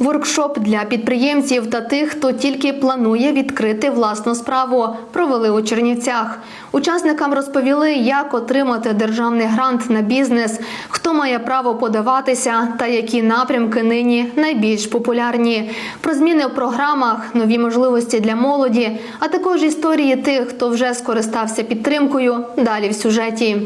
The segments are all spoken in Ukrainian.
Воркшоп для підприємців та тих, хто тільки планує відкрити власну справу, провели у Чернівцях. Учасникам розповіли, як отримати державний грант на бізнес, хто має право подаватися та які напрямки нині найбільш популярні. Про зміни в програмах, нові можливості для молоді, а також історії тих, хто вже скористався підтримкою. Далі в сюжеті.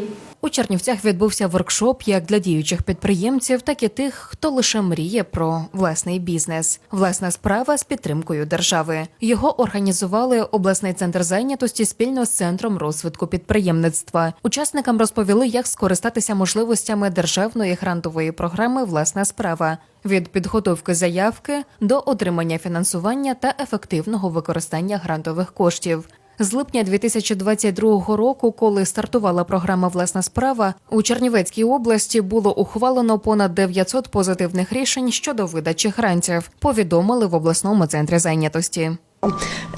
У Чернівцях відбувся воркшоп як для діючих підприємців, так і тих, хто лише мріє про власний бізнес. Власна справа з підтримкою держави. Його організували обласний центр зайнятості спільно з центром розвитку підприємництва. Учасникам розповіли, як скористатися можливостями державної грантової програми Власна справа від підготовки заявки до отримання фінансування та ефективного використання грантових коштів. З липня 2022 року, коли стартувала програма Власна справа, у Чернівецькій області було ухвалено понад 900 позитивних рішень щодо видачі грантів. Повідомили в обласному центрі зайнятості.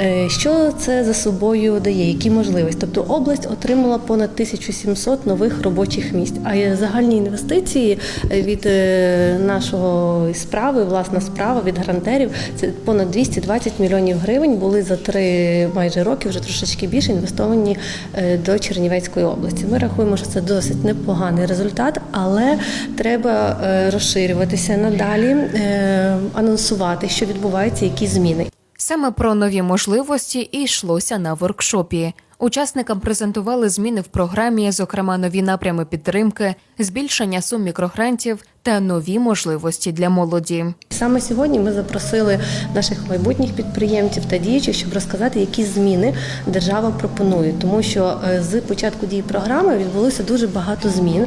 Е, Що це за собою дає? Які можливості? Тобто область отримала понад 1700 нових робочих місць. А загальні інвестиції е, від е, нашого справи, власна справа від грантерів, це понад 220 мільйонів гривень були за три майже роки, вже трошечки більше інвестовані до Чернівецької області. Ми рахуємо, що це досить непоганий результат, але треба розширюватися надалі, анонсувати, що відбуваються, які зміни. Саме про нові можливості і йшлося на воркшопі. Учасникам презентували зміни в програмі, зокрема нові напрями підтримки, збільшення сум мікрогрантів та нові можливості для молоді. Саме сьогодні ми запросили наших майбутніх підприємців та діючих, щоб розказати, які зміни держава пропонує, тому що е, з початку дії програми відбулося дуже багато змін.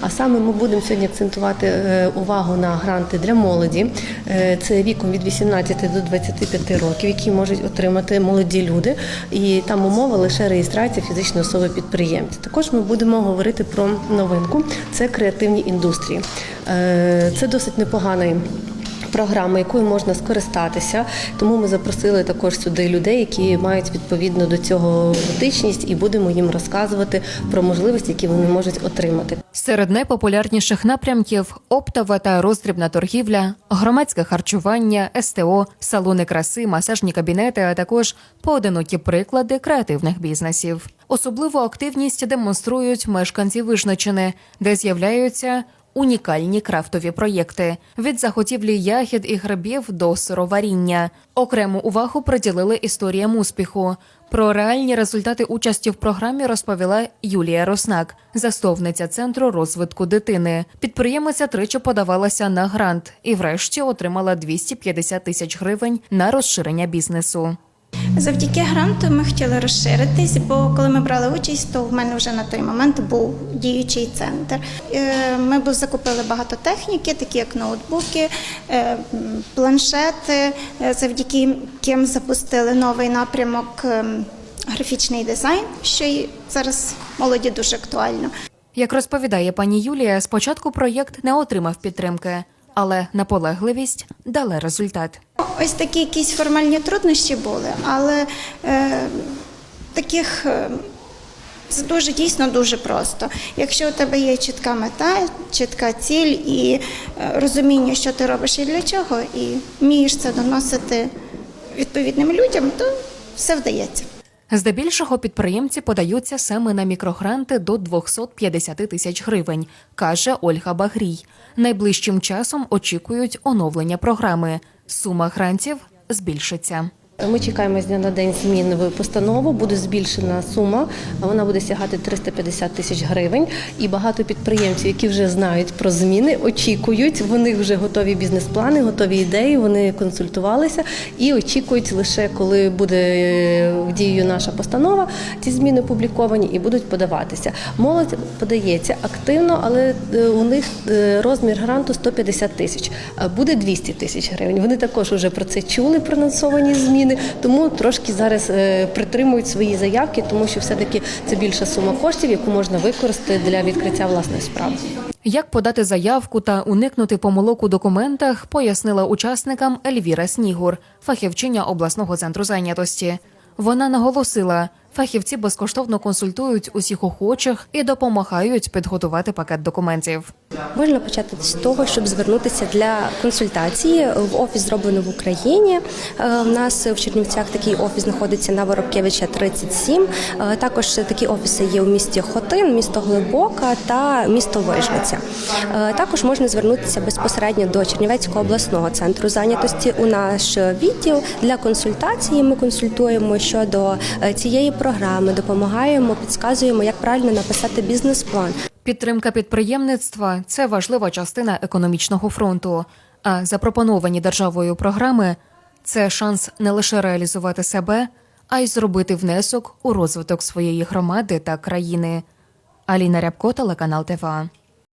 А саме ми будемо сьогодні акцентувати е, увагу на гранти для молоді. Е, Це віком від 18 до 25 років, які можуть отримати молоді люди, і там умова лише реєстрація фізичної особи підприємця. Також ми будемо говорити про новинку: це креативні індустрії. Е, Це досить непоганий. Програма, якою можна скористатися, тому ми запросили також сюди людей, які мають відповідно до цього дотичність, і будемо їм розказувати про можливості, які вони можуть отримати. Серед найпопулярніших напрямків оптова та роздрібна торгівля, громадське харчування, СТО, салони краси, масажні кабінети, а також поодинокі приклади креативних бізнесів. Особливу активність демонструють мешканці Вижничини, де з'являються унікальні крафтові проєкти від заготівлі ягід і грибів до сироваріння. Окрему увагу приділили історіям успіху. Про реальні результати участі в програмі розповіла Юлія Роснак, засновниця центру розвитку дитини. Підприємиця тричі подавалася на грант і, врешті, отримала 250 тисяч гривень на розширення бізнесу. Завдяки гранту ми хотіли розширитись, бо коли ми брали участь, то в мене вже на той момент був діючий центр. Е, Ми б закупили багато техніки, такі як ноутбуки, е, планшети, е, завдяки яким запустили новий напрямок графічний дизайн, що й зараз молоді дуже актуально. Як розповідає пані Юлія, спочатку проєкт не отримав підтримки, але наполегливість дала результат. Ось такі якісь формальні труднощі були, але е, таких це дуже дійсно дуже просто. Якщо у тебе є чітка мета, чітка ціль і е, розуміння, що ти робиш і для чого, і вмієш це доносити відповідним людям, то все вдається. Здебільшого підприємці подаються саме на мікрогранти до 250 тисяч гривень, каже Ольга Багрій. Найближчим часом очікують оновлення програми. Сума грантів збільшиться. Ми чекаємо з дня на день змін в постанову. Буде збільшена сума. Вона буде сягати 350 тисяч гривень. І багато підприємців, які вже знають про зміни, очікують. Вони вже готові бізнес-плани, готові ідеї. Вони консультувалися і очікують лише коли буде в дію наша постанова. Ці зміни опубліковані і будуть подаватися. Молодь подається активно, але е, у них е, розмір гранту 150 тисяч. Буде 200 тисяч гривень. Вони також вже про це чули, про анонсовані зміни, тому трошки зараз е, притримують свої заявки, тому що все-таки це більша сума коштів, яку можна використати для відкриття власної справи. Як подати заявку та уникнути помилок у документах, пояснила учасникам Ельвіра Снігур, фахівчиня обласного центру зайнятості. Вона наголосила, Фахівці безкоштовно консультують усіх охочих і допомагають підготувати пакет документів. Можна почати з того, щоб звернутися для консультації в офіс зроблено в Україні. Е, У нас в Чернівцях такий офіс знаходиться на Воробкевича 37. Е, Також такі офіси є у місті Хотин, місто Глибока та місто Вижниця. Е, Також можна звернутися безпосередньо до Чернівецького обласного центру зайнятості у наш відділ для консультації. Ми консультуємо щодо е, цієї програми, допомагаємо, підказуємо, як правильно написати бізнес-план. Підтримка підприємництва це важлива частина економічного фронту. А запропоновані державою програми це шанс не лише реалізувати себе, а й зробити внесок у розвиток своєї громади та країни. Аліна Рябко, телеканал ТВА.